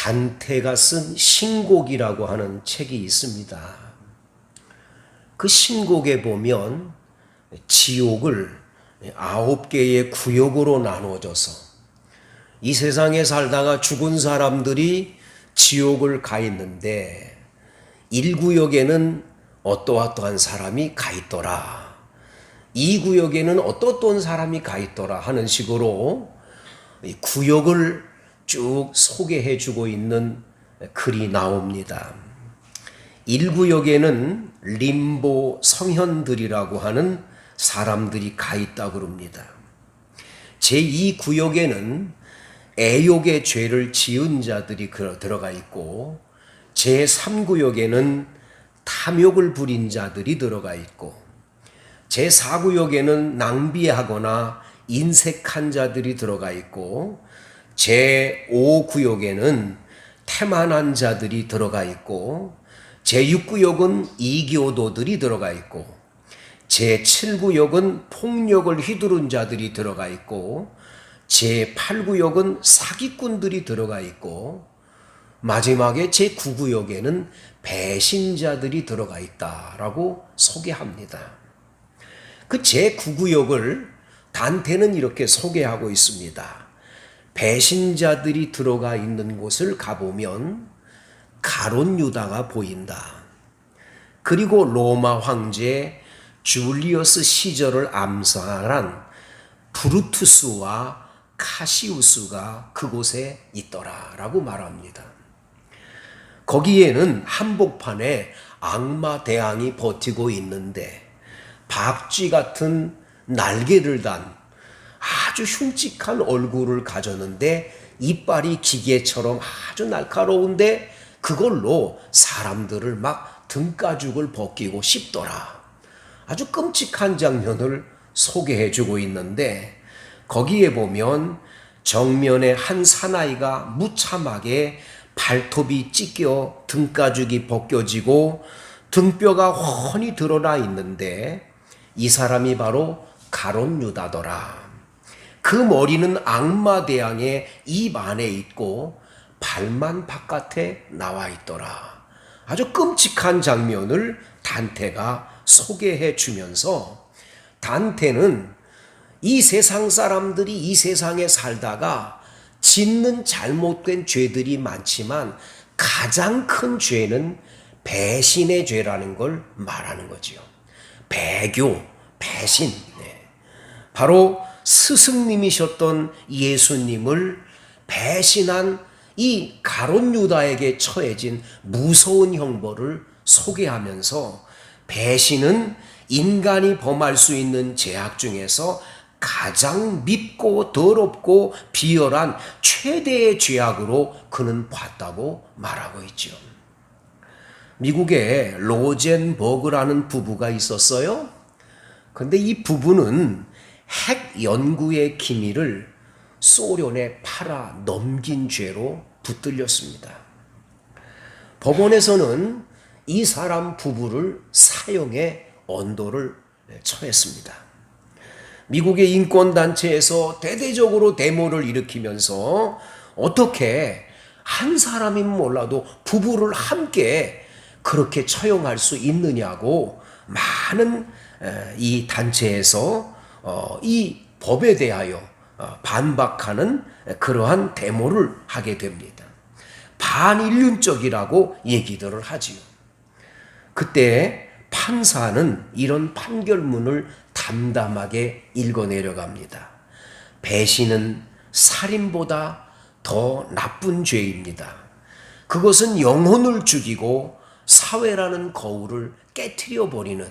단테가 쓴 신곡이라고 하는 책이 있습니다. 그 신곡에 보면 지옥을 아홉 개의 구역으로 나누어져서 이 세상에 살다가 죽은 사람들이 지옥을 가 있는데 1구역에는 어떠어떠한 사람이 가 있더라. 2구역에는 어떠어떤 사람이 가 있더라 하는 식으로 이 구역을 쭉 소개해 주고 있는 글이 나옵니다. 1구역에는 림보 성현들이라고 하는 사람들이 가 있다 그럽니다. 제2구역에는 애욕의 죄를 지은 자들이 들어가 있고 제3구역에는 탐욕을 부린 자들이 들어가 있고 제4구역에는 낭비하거나 인색한 자들이 들어가 있고 제5구역에는 태만한 자들이 들어가 있고 제6구역은 이교도들이 들어가 있고 제7구역은 폭력을 휘두른 자들이 들어가 있고 제8구역은 사기꾼들이 들어가 있고 마지막에 제9구역에는 배신자들이 들어가 있다라고 소개합니다. 그 제9구역을 단테는 이렇게 소개하고 있습니다. 배신자들이 들어가 있는 곳을 가보면 가론 유다가 보인다. 그리고 로마 황제 줄리어스 시절을 암살한 브루투스와 카시우스가 그곳에 있더라라고 말합니다. 거기에는 한복판에 악마 대왕이 버티고 있는데 박쥐 같은 날개를 단 아주 흉측한 얼굴을 가졌는데 이빨이 기계처럼 아주 날카로운데 그걸로 사람들을 막 등가죽을 벗기고 씹더라. 아주 끔찍한 장면을 소개해 주고 있는데 거기에 보면 정면에 한 사나이가 무참하게 발톱이 찢겨 등가죽이 벗겨지고 등뼈가 훤히 드러나 있는데 이 사람이 바로 가론 유다더라. 그 머리는 악마 대왕의 입 안에 있고 발만 바깥에 나와 있더라. 아주 끔찍한 장면을 단테가 소개해 주면서 단테는 이 세상 사람들이 이 세상에 살다가 짓는 잘못된 죄들이 많지만 가장 큰 죄는 배신의 죄라는 걸 말하는 거지요. 배교, 배신. 네. 바로 스승님이셨던 예수님을 배신한 이 가론 유다에게 처해진 무서운 형벌을 소개하면서 배신은 인간이 범할 수 있는 죄악 중에서 가장 밉고 더럽고 비열한 최대의 죄악으로 그는 봤다고 말하고 있죠. 미국에 로젠버그라는 부부가 있었어요. 근데 이 부부는 핵 연구의 기밀을 소련에 팔아 넘긴 죄로 붙들렸습니다. 법원에서는 이 사람 부부를 사형의 언도를 처했습니다. 미국의 인권단체에서 대대적으로 데모를 일으키면서 어떻게 한 사람이면 몰라도 부부를 함께 그렇게 처형할 수 있느냐고 많은 이 단체에서 어, 이 법에 대하여 어, 반박하는 그러한 데모를 하게 됩니다. 반인륜적이라고 얘기들을 하지요. 그때 판사는 이런 판결문을 담담하게 읽어내려갑니다. 배신은 살인보다 더 나쁜 죄입니다. 그것은 영혼을 죽이고 사회라는 거울을 깨뜨려 버리는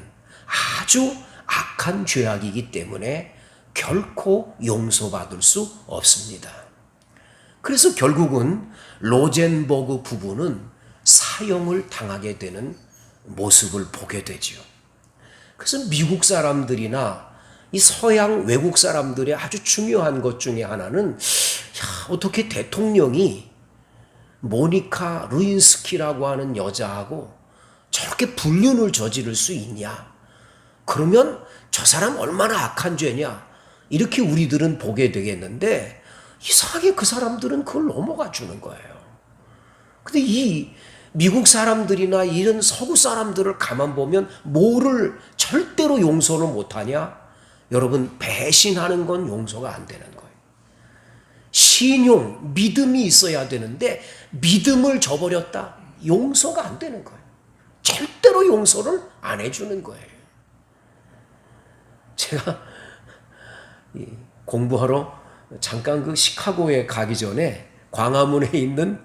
아주 악한 죄악이기 때문에 결코 용서받을 수 없습니다. 그래서 결국은 로젠버그 부부는 사형을 당하게 되는 모습을 보게 되지요. 그래서 미국 사람들이나 이 서양 외국 사람들의 아주 중요한 것 중에 하나는 야, 어떻게 대통령이 모니카 루인스키라고 하는 여자하고 저렇게 불륜을 저지를 수 있냐? 그러면 저 사람 얼마나 악한 죄냐? 이렇게 우리들은 보게 되겠는데 이상하게 그 사람들은 그걸 넘어가 주는 거예요. 근데 이 미국 사람들이나 이런 서구 사람들을 가만 보면 뭐를 절대로 용서를 못하냐? 여러분, 배신하는 건 용서가 안 되는 거예요. 신용, 믿음이 있어야 되는데, 믿음을 저버렸다? 용서가 안 되는 거예요. 절대로 용서를 안 해주는 거예요. 제가 이 공부하러 잠깐 그 시카고에 가기 전에 광화문에 있는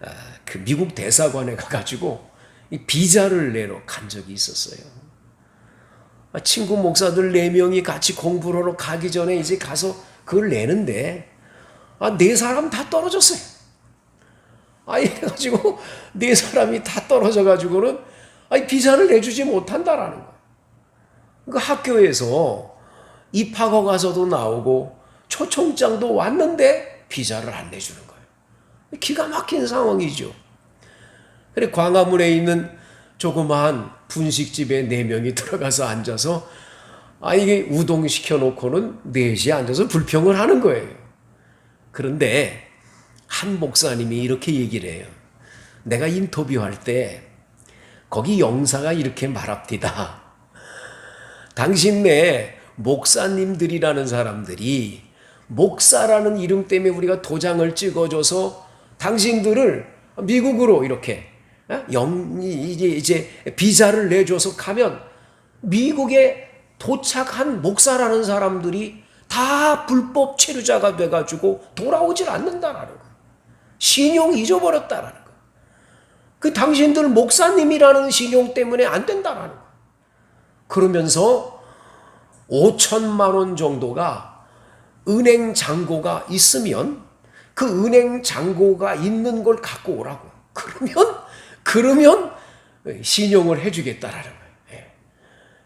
아, 그 미국 대사관에 가가지고 이 비자를 내러 간 적이 있었어요. 아, 친구 목사들 네 명이 같이 공부를 하러 가기 전에 이제 가서 그걸 내는데 아, 네 사람 다 떨어졌어요. 아, 이래가지고 네 사람이 다 떨어져가지고는 아, 비자를 내주지 못한다라는 거예요. 그 학교에서 입학허 가서도 나오고 초청장도 왔는데 비자를 안 내주는 거예요. 기가 막힌 상황이죠. 그래 광화문에 있는 조그마한 분식집에 네 명이 들어가서 앉아서 아 이게 우동 시켜놓고는 넷이 앉아서 불평을 하는 거예요. 그런데 한 목사님이 이렇게 얘기를 해요. 내가 인터뷰할 때 거기 영사가 이렇게 말합니다. 당신네 목사님들이라는 사람들이 목사라는 이름 때문에 우리가 도장을 찍어줘서 당신들을 미국으로 이렇게 어? 영 이제 이제 비자를 내줘서 가면 미국에 도착한 목사라는 사람들이 다 불법 체류자가 돼가지고 돌아오질 않는다라는 거. 신용 잊어버렸다라는 거. 그 당신들 목사님이라는 신용 때문에 안 된다라는 거. 그러면서 5천만 원 정도가 은행 잔고가 있으면 그 은행 잔고가 있는 걸 갖고 오라고. 그러면 그러면 신용을 해주겠다라는 거예요.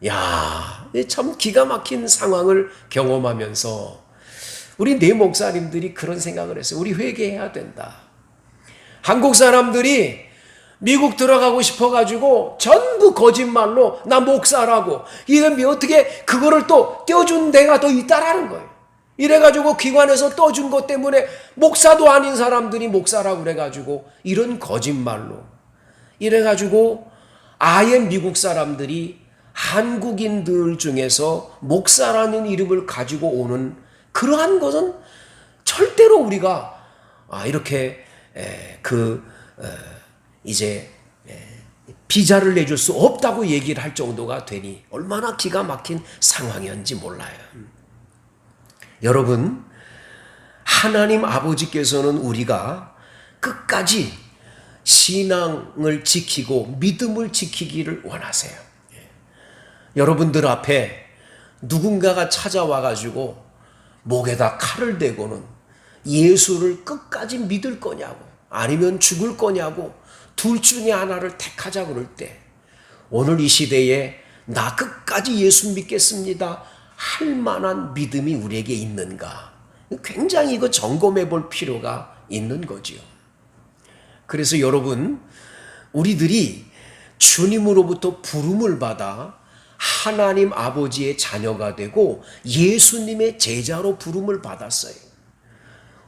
예. 야, 참 기가 막힌 상황을 경험하면서 우리 내 목사님들이 그런 생각을 했어요. 우리 회개해야 된다. 한국 사람들이 미국 들어가고 싶어가지고 전부 거짓말로 나 목사라고 이게 어떻게 그거를 또 떼어준 데가 더 있다라는 거예요. 이래가지고 기관에서 떠준 것 때문에 목사도 아닌 사람들이 목사라고 그래가지고 이런 거짓말로 이래가지고 아예 미국 사람들이 한국인들 중에서 목사라는 이름을 가지고 오는 그러한 것은 절대로 우리가 아, 이렇게 그 이제 비자를 내줄 수 없다고 얘기를 할 정도가 되니 얼마나 기가 막힌 상황이었는지 몰라요. 여러분, 하나님 아버지께서는 우리가 끝까지 신앙을 지키고 믿음을 지키기를 원하세요. 여러분들 앞에 누군가가 찾아와 가지고 목에다 칼을 대고는 예수를 끝까지 믿을 거냐고 아니면 죽을 거냐고 둘 중에 하나를 택하자 그럴 때 오늘 이 시대에 나 끝까지 예수 믿겠습니다 할 만한 믿음이 우리에게 있는가 굉장히 이거 점검해 볼 필요가 있는 거지요. 그래서 여러분 우리들이 주님으로부터 부름을 받아 하나님 아버지의 자녀가 되고 예수님의 제자로 부름을 받았어요.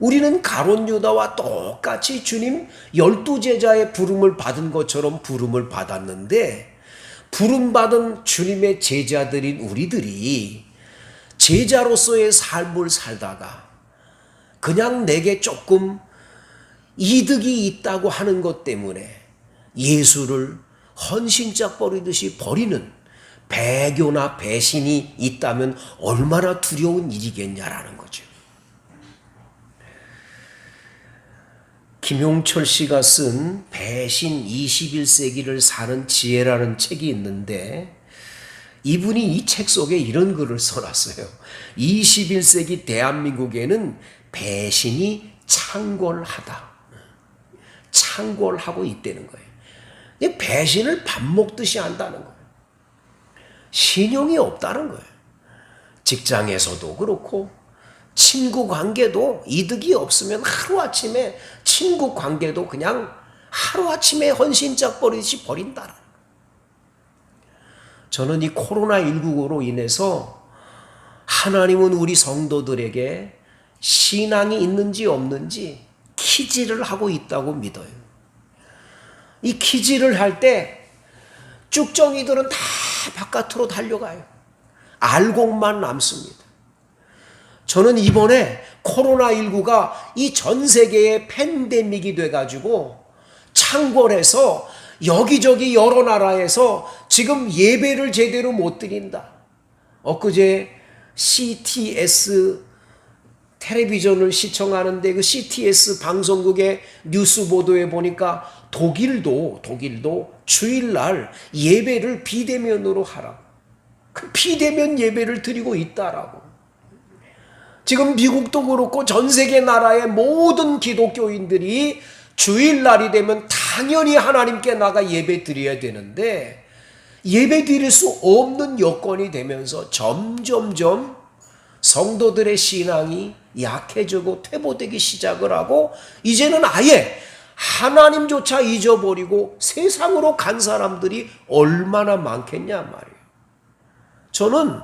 우리는 가론 유다와 똑같이 주님 열두 제자의 부름을 받은 것처럼 부름을 받았는데 부름 받은 주님의 제자들인 우리들이 제자로서의 삶을 살다가 그냥 내게 조금 이득이 있다고 하는 것 때문에 예수를 헌신짝 버리듯이 버리는 배교나 배신이 있다면 얼마나 두려운 일이겠냐라는 거죠. 김용철 씨가 쓴 배신 21세기를 사는 지혜라는 책이 있는데 이분이 이 책 속에 이런 글을 써놨어요. 21세기 대한민국에는 배신이 창궐하다. 창궐하고 있다는 거예요. 배신을 밥 먹듯이 한다는 거예요. 신용이 없다는 거예요. 직장에서도 그렇고 친구 관계도 이득이 없으면 하루아침에 친구 관계도 그냥 하루아침에 헌신짝 버리듯이 버린다. 저는 이 코로나19로 인해서 하나님은 우리 성도들에게 신앙이 있는지 없는지 키지를 하고 있다고 믿어요. 이 기지를 할때 쭉정이들은 다 바깥으로 달려가요. 알곡만 남습니다. 저는 이번에 코로나19가 이 전 세계의 팬데믹이 돼가지고 창궐해서 여기저기 여러 나라에서 지금 예배를 제대로 못 드린다. 엊그제 CTS 텔레비전을 시청하는데 그 CTS 방송국의 뉴스 보도에 보니까 독일도 독일도 주일날 예배를 비대면으로 하라. 그 비대면 예배를 드리고 있다라고. 지금 미국도 그렇고 전 세계 나라의 모든 기독교인들이 주일날이 되면 당연히 하나님께 나가 예배 드려야 되는데 예배 드릴 수 없는 여건이 되면서 점점점 성도들의 신앙이 약해지고 퇴보되기 시작을 하고 이제는 아예 하나님조차 잊어버리고 세상으로 간 사람들이 얼마나 많겠냐 말이에요. 저는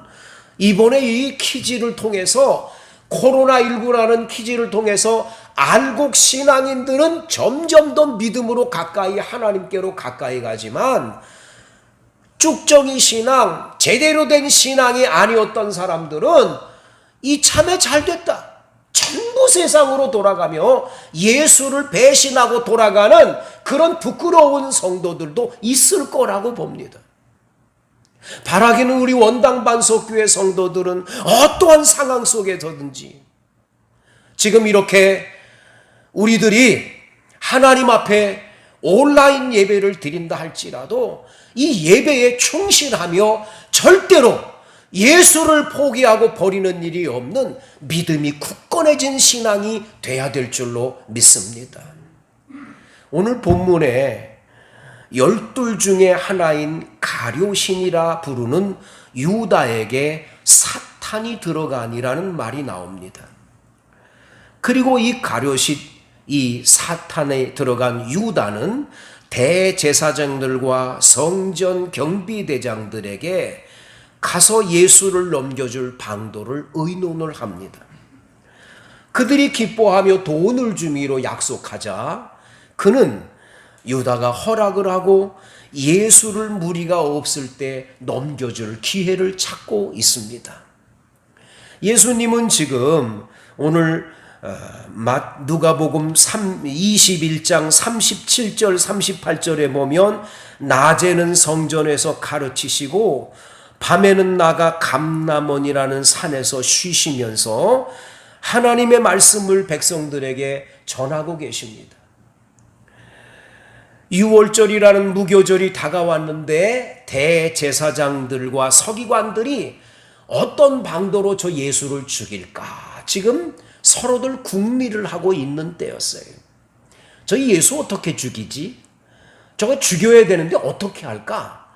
이번에 이 퀴즈를 통해서 코로나19라는 퀴즈를 통해서 알곡 신앙인들은 점점 더 믿음으로 가까이 하나님께로 가까이 가지만 쭉정이 신앙, 제대로 된 신앙이 아니었던 사람들은 이 참에 잘 됐다. 전부 세상으로 돌아가며 예수를 배신하고 돌아가는 그런 부끄러운 성도들도 있을 거라고 봅니다. 바라기는 우리 원당 반석교회 성도들은 어떠한 상황 속에서든지 지금 이렇게 우리들이 하나님 앞에 온라인 예배를 드린다 할지라도 이 예배에 충실하며 절대로 예수를 포기하고 버리는 일이 없는 믿음이 굳건해진 신앙이 돼야 될 줄로 믿습니다. 오늘 본문에 열둘 중에 하나인 가료신이라 부르는 유다에게 사탄이 들어가니라는 말이 나옵니다. 그리고 이 가료신, 이 사탄에 들어간 유다는 대제사장들과 성전 경비대장들에게 가서 예수를 넘겨줄 방도를 의논을 합니다. 그들이 기뻐하며 돈을 주미로 약속하자 그는 유다가 허락을 하고 예수를 무리가 없을 때 넘겨줄 기회를 찾고 있습니다. 예수님은 지금 오늘 어, 누가복음 21장 37절 38절에 보면 낮에는 성전에서 가르치시고 밤에는 나가 감남원이라는 산에서 쉬시면서 하나님의 말씀을 백성들에게 전하고 계십니다. 6월절이라는 무교절이 다가왔는데 대제사장들과 서기관들이 어떤 방도로 저 예수를 죽일까? 지금 서로들 궁리를 하고 있는 때였어요. 저희 예수 어떻게 죽이지? 저거 죽여야 되는데 어떻게 할까?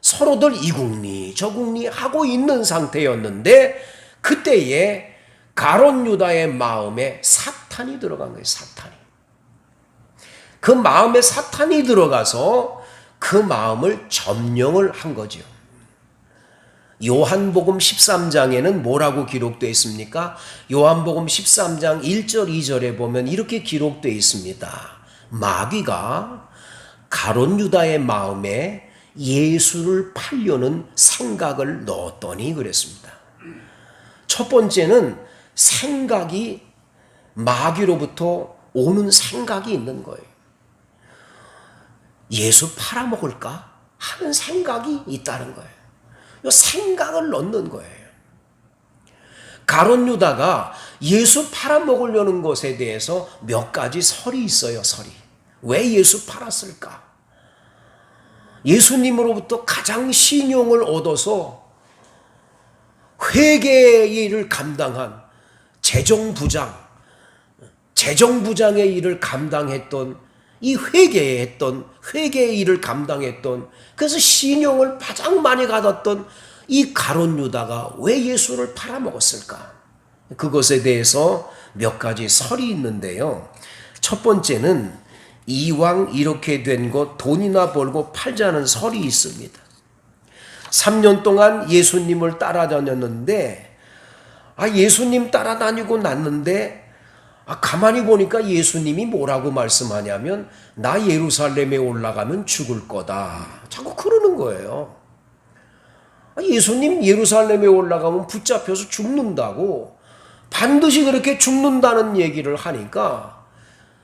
서로들 이 궁리, 저 궁리 하고 있는 상태였는데 그때에 가론 유다의 마음에 사탄이 들어간 거예요. 사탄이. 그 마음에 사탄이 들어가서 그 마음을 점령을 한 거죠. 요한복음 13장에는 뭐라고 기록되어 있습니까? 요한복음 13장 1절 2절에 보면 이렇게 기록되어 있습니다. 마귀가 가론 유다의 마음에 예수를 팔려는 생각을 넣었더니 그랬습니다. 첫 번째는 생각이 마귀로부터 오는 생각이 있는 거예요. 예수 팔아먹을까 하는 생각이 있다는 거예요. 이 생각을 넣는 거예요. 가론 유다가 예수 팔아먹으려는 것에 대해서 몇 가지 설이 있어요, 설이. 왜 예수 팔았을까? 예수님으로부터 가장 신용을 얻어서 회계의 일을 감당한 재정부장, 재정부장의 일을 감당했던 이 회계에 했던 회계의 일을 감당했던 그래서 신용을 가장 많이 받았던 이 가론 유다가 왜 예수를 팔아먹었을까? 그것에 대해서 몇 가지 설이 있는데요. 첫 번째는 이왕 이렇게 된 것 돈이나 벌고 팔자는 설이 있습니다. 3년 동안 예수님을 따라다녔는데 아 예수님 따라다니고 났는데 아, 가만히 보니까 예수님이 뭐라고 말씀하냐면 나 예루살렘에 올라가면 죽을 거다. 자꾸 그러는 거예요. 아, 예수님 예루살렘에 올라가면 붙잡혀서 죽는다고 반드시 그렇게 죽는다는 얘기를 하니까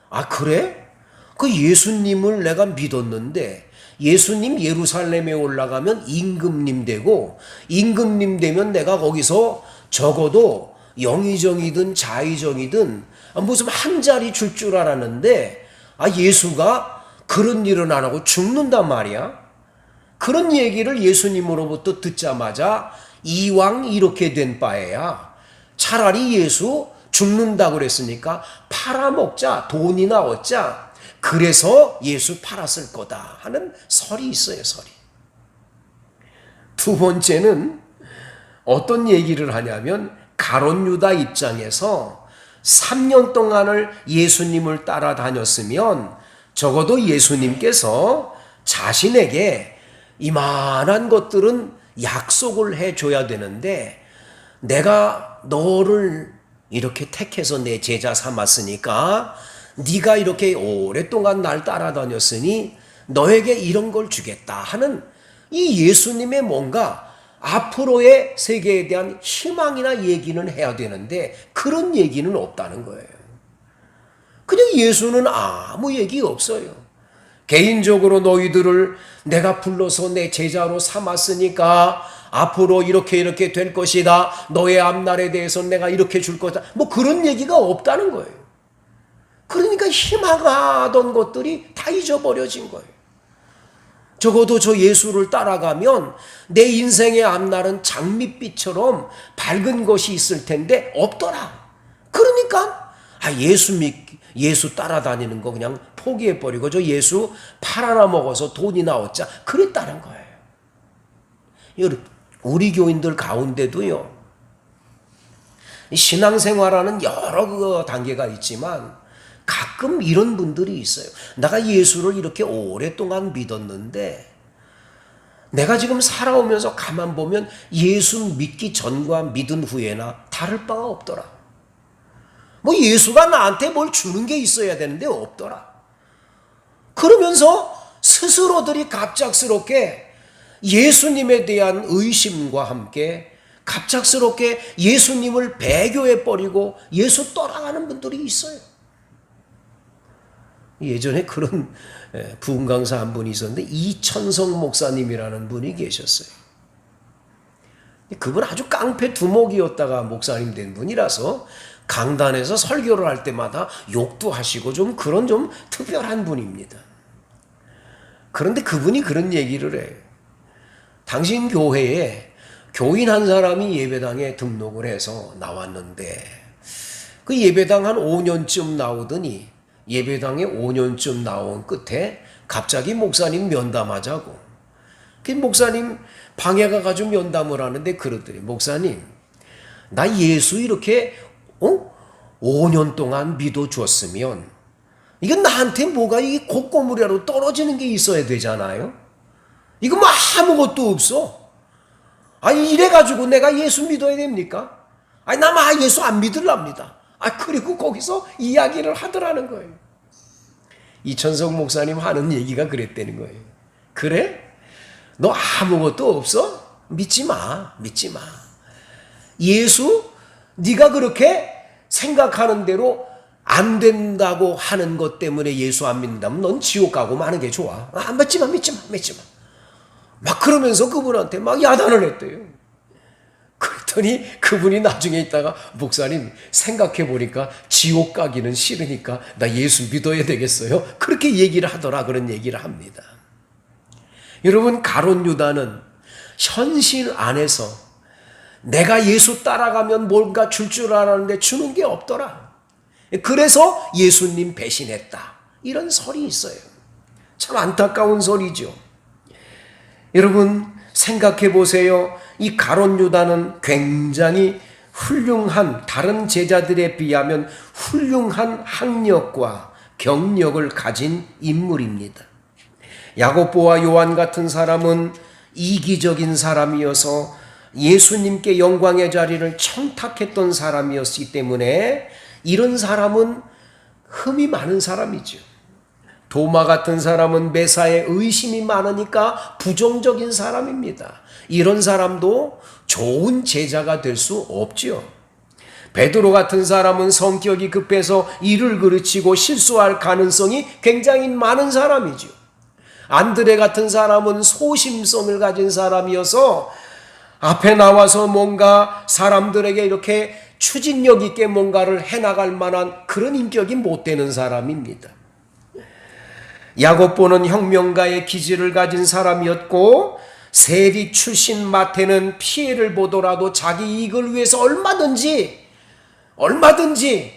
아 그래? 그 예수님을 내가 믿었는데 예수님 예루살렘에 올라가면 임금님 되고 임금님 되면 내가 거기서 적어도 영의정이든 자의정이든 무슨 한 자리 줄 줄 알았는데 아 예수가 그런 일은 안 하고 죽는단 말이야. 그런 얘기를 예수님으로부터 듣자마자 이왕 이렇게 된 바에야. 차라리 예수 죽는다 그랬으니까 팔아먹자 돈이나 얻자. 그래서 예수 팔았을 거다 하는 설이 있어요 설이. 두 번째는 어떤 얘기를 하냐면 가론 유다 입장에서 3년 동안을 예수님을 따라다녔으면 적어도 예수님께서 자신에게 이만한 것들은 약속을 해줘야 되는데 내가 너를 이렇게 택해서 내 제자 삼았으니까 네가 이렇게 오랫동안 날 따라다녔으니 너에게 이런 걸 주겠다 하는 이 예수님의 뭔가 앞으로의 세계에 대한 희망이나 얘기는 해야 되는데 그런 얘기는 없다는 거예요. 그냥 예수는 아무 얘기 없어요. 개인적으로 너희들을 내가 불러서 내 제자로 삼았으니까 앞으로 이렇게 이렇게 될 것이다. 너의 앞날에 대해서 내가 이렇게 줄 거다. 뭐 그런 얘기가 없다는 거예요. 그러니까 희망하던 것들이 다 잊어버려진 거예요. 적어도 저 예수를 따라가면 내 인생의 앞날은 장밋빛처럼 밝은 것이 있을 텐데 없더라. 그러니까 아 예수 믿 예수 따라다니는 거 그냥 포기해 버리고 저 예수 팔 하나 먹어서 돈이나 얻자 그랬다는 거예요. 여러분 우리 교인들 가운데도요. 신앙생활하는 여러 그 단계가 있지만 가끔 이런 분들이 있어요. 내가 예수를 이렇게 오랫동안 믿었는데 내가 지금 살아오면서 가만 보면 예수 믿기 전과 믿은 후에나 다를 바가 없더라. 뭐 예수가 나한테 뭘 주는 게 있어야 되는데 없더라. 그러면서 스스로들이 갑작스럽게 예수님에 대한 의심과 함께 갑작스럽게 예수님을 배교해 버리고 예수 떠나가는 분들이 있어요. 예전에 그런 부흥 강사 한 분이 있었는데 이천성 목사님이라는 분이 계셨어요. 그분 아주 깡패 두목이었다가 목사님 된 분이라서 강단에서 설교를 할 때마다 욕도 하시고 좀 그런 좀 특별한 분입니다. 그런데 그분이 그런 얘기를 해요. 당신 교회에 교인 한 사람이 예배당에 등록을 해서 나왔는데 그 예배당 한 5년쯤 나오더니 예배당에 5년쯤 나온 끝에 갑자기 목사님 면담하자고. 그 목사님 방에 가가지고 면담을 하는데 그러더니 목사님 나 예수 이렇게 어? 5년 동안 믿어줬으면 이건 나한테 뭐가 이 콧고물이라도 떨어지는 게 있어야 되잖아요. 이거 뭐 아무것도 없어. 아니 이래가지고 내가 예수 믿어야 됩니까? 아니 나만 예수 안 믿을랍니다. 아 그리고 거기서 이야기를 하더라는 거예요. 이천석 목사님 하는 얘기가 그랬다는 거예요. 그래? 너 아무것도 없어? 믿지 마. 믿지 마. 예수 네가 그렇게 생각하는 대로 안 된다고 하는 것 때문에 예수 안 믿는다면 넌 지옥 가고 마는 게 좋아. 아, 믿지 마, 믿지 마, 믿지 마. 막 그러면서 그분한테 막 야단을 했대요. 그랬더니 그분이 나중에 있다가 목사님 생각해 보니까 지옥 가기는 싫으니까 나 예수 믿어야 되겠어요. 그렇게 얘기를 하더라 그런 얘기를 합니다. 여러분 가론 유다는 현실 안에서 내가 예수 따라가면 뭔가 줄 줄 알았는데 주는 게 없더라. 그래서 예수님 배신했다. 이런 설이 있어요. 참 안타까운 설이죠. 여러분 생각해 보세요. 이 가론 유다는 굉장히 훌륭한 다른 제자들에 비하면 훌륭한 학력과 경력을 가진 인물입니다. 야고보와 요한 같은 사람은 이기적인 사람이어서 예수님께 영광의 자리를 청탁했던 사람이었기 때문에 이런 사람은 흠이 많은 사람이죠. 도마 같은 사람은 매사에 의심이 많으니까 부정적인 사람입니다. 이런 사람도 좋은 제자가 될 수 없지요. 베드로 같은 사람은 성격이 급해서 일을 그르치고 실수할 가능성이 굉장히 많은 사람이죠. 안드레 같은 사람은 소심성을 가진 사람이어서 앞에 나와서 뭔가 사람들에게 이렇게 추진력 있게 뭔가를 해나갈 만한 그런 인격이 못 되는 사람입니다. 야고보는 혁명가의 기질을 가진 사람이었고 세리 출신 마태는 피해를 보더라도 자기 이익을 위해서 얼마든지 얼마든지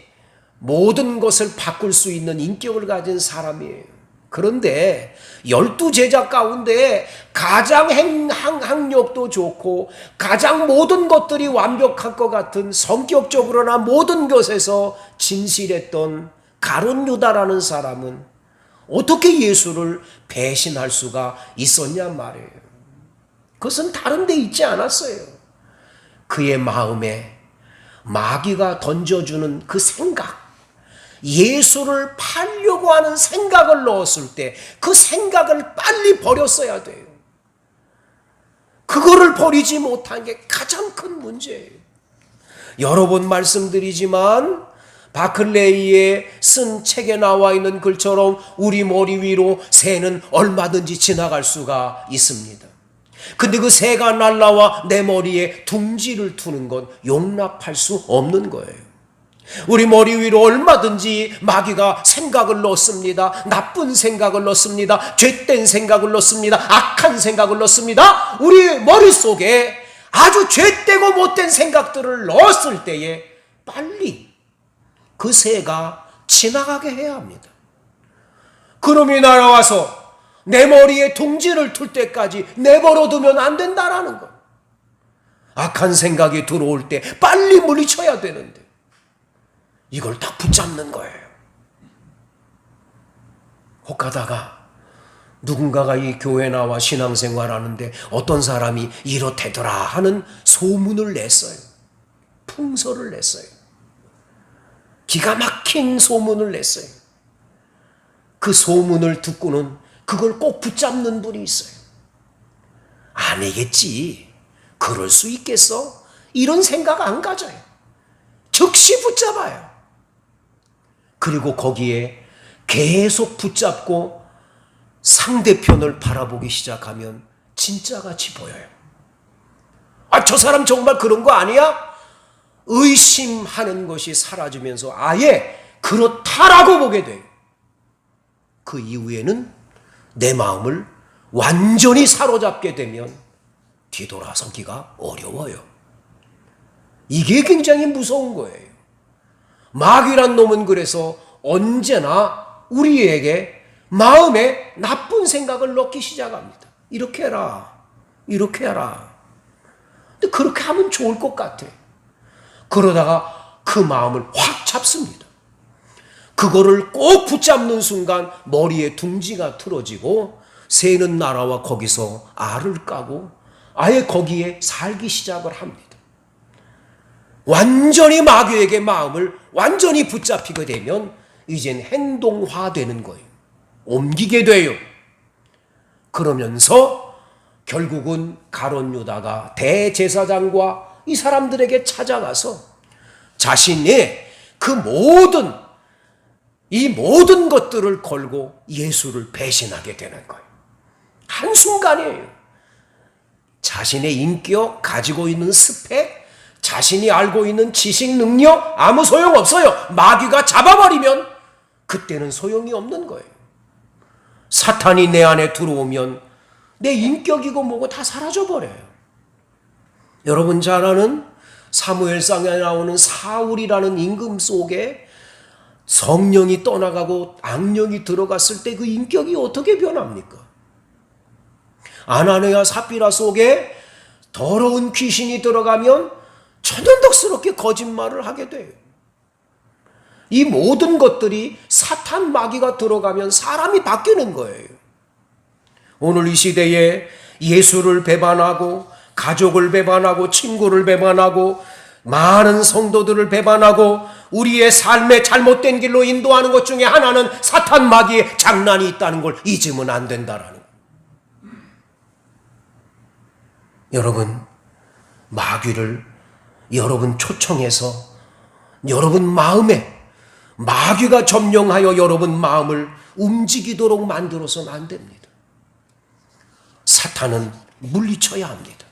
모든 것을 바꿀 수 있는 인격을 가진 사람이에요. 그런데 열두 제자 가운데 가장 행, 학, 학력도 좋고 가장 모든 것들이 완벽할 것 같은 성격적으로나 모든 것에서 진실했던 가론 유다라는 사람은 어떻게 예수를 배신할 수가 있었냐 말이에요. 그것은 다른 데 있지 않았어요. 그의 마음에 마귀가 던져주는 그 생각, 예수를 팔려고 하는 생각을 넣었을 때 그 생각을 빨리 버렸어야 돼요. 그거를 버리지 못한 게 가장 큰 문제예요. 여러 번 말씀드리지만 바클레이의 쓴 책에 나와 있는 글처럼 우리 머리 위로 새는 얼마든지 지나갈 수가 있습니다. 근데 그 새가 날라와 내 머리에 둥지를 투는 건 용납할 수 없는 거예요. 우리 머리 위로 얼마든지 마귀가 생각을 넣습니다. 나쁜 생각을 넣습니다. 죄된 생각을 넣습니다. 악한 생각을 넣습니다. 우리 머릿속에 아주 죄되고 못된 생각들을 넣었을 때에 빨리 그 새가 지나가게 해야 합니다. 그놈이 날아와서 내 머리에 둥지를 틀 때까지 내버려 두면 안 된다라는 것. 악한 생각이 들어올 때 빨리 물리쳐야 되는데 이걸 딱 붙잡는 거예요. 혹하다가 누군가가 이 교회 나와 신앙생활 하는데 어떤 사람이 이렇대더라 하는 소문을 냈어요. 풍서를 냈어요. 기가 막힌 소문을 냈어요. 그 소문을 듣고는 그걸 꼭 붙잡는 분이 있어요. 아니겠지. 그럴 수 있겠어? 이런 생각 안 가져요. 즉시 붙잡아요. 그리고 거기에 계속 붙잡고 상대편을 바라보기 시작하면 진짜같이 보여요. 아, 저 사람 정말 그런 거 아니야? 의심하는 것이 사라지면서 아예 그렇다라고 보게 돼요. 그 이후에는 내 마음을 완전히 사로잡게 되면 뒤돌아서기가 어려워요. 이게 굉장히 무서운 거예요. 마귀란 놈은 그래서 언제나 우리에게 마음에 나쁜 생각을 넣기 시작합니다. 이렇게 해라. 이렇게 해라. 근데 그렇게 하면 좋을 것 같아. 그러다가 그 마음을 확 잡습니다. 그거를 꼭 붙잡는 순간 머리에 둥지가 틀어지고 새는 날아와 거기서 알을 까고 아예 거기에 살기 시작을 합니다. 완전히 마귀에게 마음을 완전히 붙잡히게 되면 이젠 행동화되는 거예요. 옮기게 돼요. 그러면서 결국은 가론 유다가 대제사장과 이 사람들에게 찾아가서 자신의 그 모든 이 모든 것들을 걸고 예수를 배신하게 되는 거예요. 한순간이에요. 자신의 인격, 가지고 있는 스펙, 자신이 알고 있는 지식 능력 아무 소용 없어요. 마귀가 잡아버리면 그때는 소용이 없는 거예요. 사탄이 내 안에 들어오면 내 인격이고 뭐고 다 사라져 버려요. 여러분 잘 아는 사무엘상에 나오는 사울이라는 임금 속에 성령이 떠나가고 악령이 들어갔을 때 그 인격이 어떻게 변합니까? 아나니아 사피라 속에 더러운 귀신이 들어가면 천연덕스럽게 거짓말을 하게 돼요. 이 모든 것들이 사탄 마귀가 들어가면 사람이 바뀌는 거예요. 오늘 이 시대에 예수를 배반하고 가족을 배반하고 친구를 배반하고 많은 성도들을 배반하고 우리의 삶의 잘못된 길로 인도하는 것 중에 하나는 사탄 마귀의 장난이 있다는 걸 잊으면 안 된다라는 거. 여러분 마귀를 여러분 초청해서 여러분 마음에 마귀가 점령하여 여러분 마음을 움직이도록 만들어서는 안 됩니다. 사탄은 물리쳐야 합니다.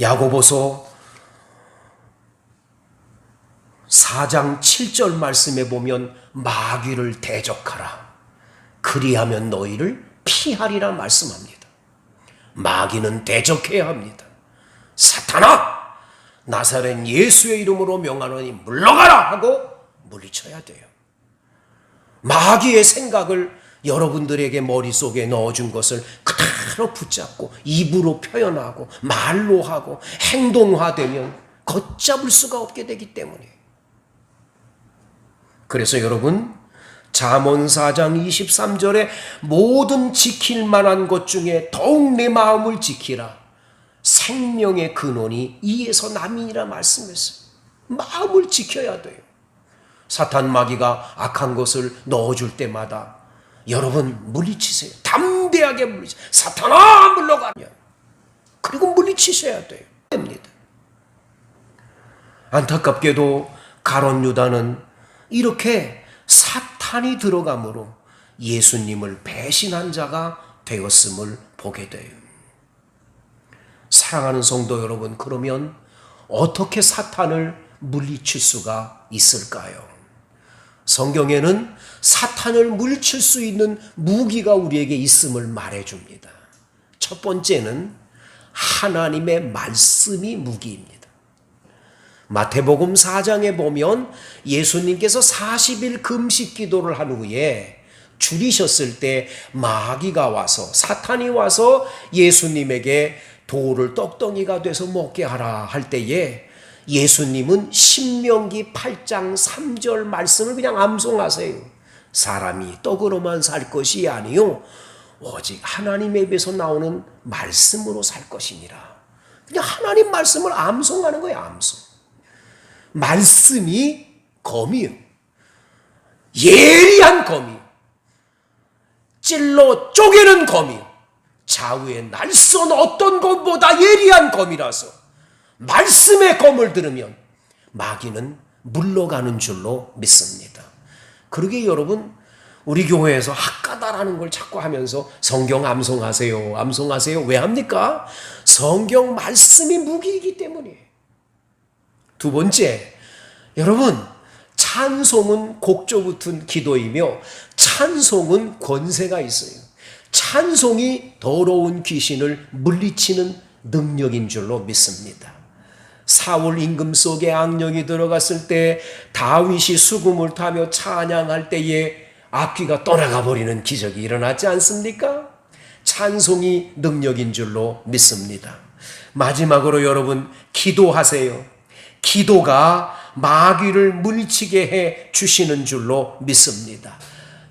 야고보서 4장 7절 말씀에 보면 마귀를 대적하라. 그리하면 너희를 피하리라 말씀합니다. 마귀는 대적해야 합니다. 사탄아! 나사렛 예수의 이름으로 명하노니 물러가라! 하고 물리쳐야 돼요. 마귀의 생각을 여러분들에게 머릿속에 넣어준 것을 그대로 붙잡고 입으로 표현하고 말로 하고 행동화되면 걷잡을 수가 없게 되기 때문에 그래서 여러분 잠언 4장 23절에 모든 지킬 만한 것 중에 더욱 내 마음을 지키라. 생명의 근원이 이에서 남이니라 말씀했어요. 마음을 지켜야 돼요. 사탄 마귀가 악한 것을 넣어줄 때마다 여러분 물리치세요. 담대하게 물리치세요. 사탄아 물러가냐. 그리고 물리치셔야 돼요. 됩니다. 안타깝게도 가론 유다는 이렇게 사탄이 들어감으로 예수님을 배신한 자가 되었음을 보게 돼요. 사랑하는 성도 여러분, 그러면 어떻게 사탄을 물리칠 수가 있을까요? 성경에는 사탄을 물칠 수 있는 무기가 우리에게 있음을 말해줍니다. 첫 번째는 하나님의 말씀이 무기입니다. 마태복음 4장에 보면 예수님께서 40일 금식 기도를 한 후에 줄이셨을 때 마귀가 와서 사탄이 와서 예수님에게 돌을 떡덩이가 돼서 먹게 하라 할 때에 예수님은 신명기 8장 3절 말씀을 그냥 암송하세요. 사람이 떡으로만 살 것이 아니요 오직 하나님의 입에서 나오는 말씀으로 살 것이니라. 그냥 하나님 말씀을 암송하는 거예요, 암송. 말씀이 검이요. 예리한 검이요. 찔러 쪼개는 검이요. 좌우의 날선 어떤 검보다 예리한 검이라서 말씀의 검을 들으면 마귀는 물러가는 줄로 믿습니다. 그러게 여러분 우리 교회에서 학가다라는 걸 자꾸 하면서 성경 암송하세요. 암송하세요. 왜 합니까? 성경 말씀이 무기이기 때문이에요. 두 번째, 여러분, 찬송은 곡조 붙은 기도이며 찬송은 권세가 있어요. 찬송이 더러운 귀신을 물리치는 능력인 줄로 믿습니다. 사울 임금 속에 악령이 들어갔을 때 다윗이 수금을 타며 찬양할 때에 악귀가 떠나가 버리는 기적이 일어나지 않습니까? 찬송이 능력인 줄로 믿습니다. 마지막으로 여러분 기도하세요. 기도가 마귀를 물리치게 해 주시는 줄로 믿습니다.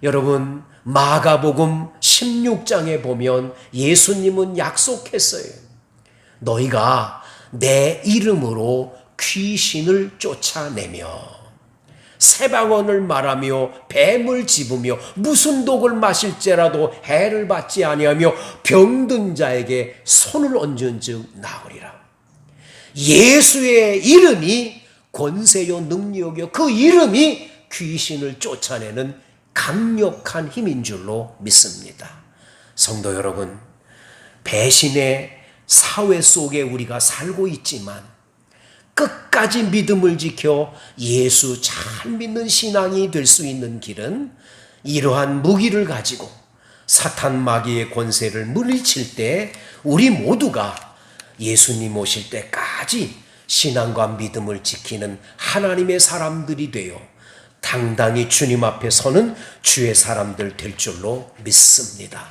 여러분 마가복음 16장에 보면 예수님은 약속했어요. 너희가 내 이름으로 귀신을 쫓아내며 세방언을 말하며 뱀을 집으며 무슨 독을 마실지라도 해를 받지 아니하며 병든 자에게 손을 얹은 즉 나으리라. 예수의 이름이 권세요 능력이요 그 이름이 귀신을 쫓아내는 강력한 힘인 줄로 믿습니다. 성도 여러분, 배신의 사회 속에 우리가 살고 있지만 끝까지 믿음을 지켜 예수 잘 믿는 신앙이 될 수 있는 길은 이러한 무기를 가지고 사탄 마귀의 권세를 물리칠 때 우리 모두가 예수님 오실 때까지 신앙과 믿음을 지키는 하나님의 사람들이 되어 당당히 주님 앞에 서는 주의 사람들 될 줄로 믿습니다.